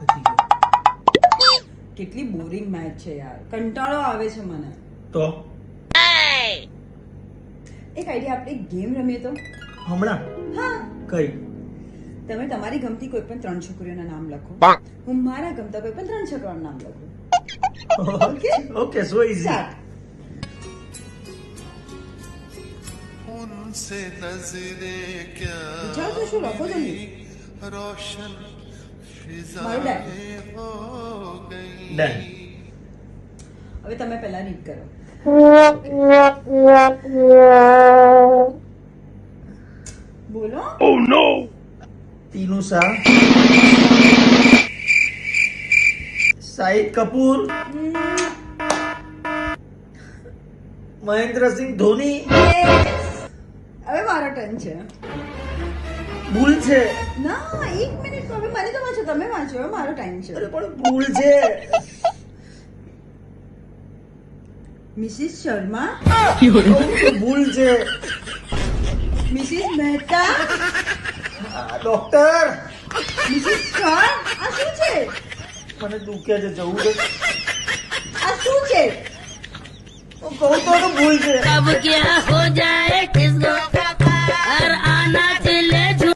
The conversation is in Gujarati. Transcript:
પતી ગયું. કેટલી બોરિંગ મેચ છે યાર કંટાળો આવે છે મને તો એક આઈડિયા આપણે ગેમ રમીએ તો હમણાં હા કઈ તમે તમારી ગમતી કોઈ પણ ત્રણ છોકરીઓના નામ લખો હું મારા ગમતા કોઈ પણ ત્રણ છોકરાઓના નામ લખું Okay. Okay so easy start उनसे नजरें क्या વિચારો તો શું લખો જલ્દી रोशन હવે તમે પહેલા રીડ કરો. બોલો. ઓ નો તીનુ શાહ. શાહિદ કપૂર. મહેન્દ્રસિંહ ધોની. હવે મારો ટર્ન છે. ભૂલ છે. ના એક મિનિટ તો હવે મને તો વાંચો તમે વાંચો મારો ટાઈમ છે. અરે પણ ભૂલ છે. મિસિસ શર્મા? ભૂલ છે. Mrs Mehta? Doctor? Mrs Shah આ શું છે? મને દુખે છે જવું છે. આ શું છે? કહું તો ભૂલ છે. અબ ક્યાં હો જાય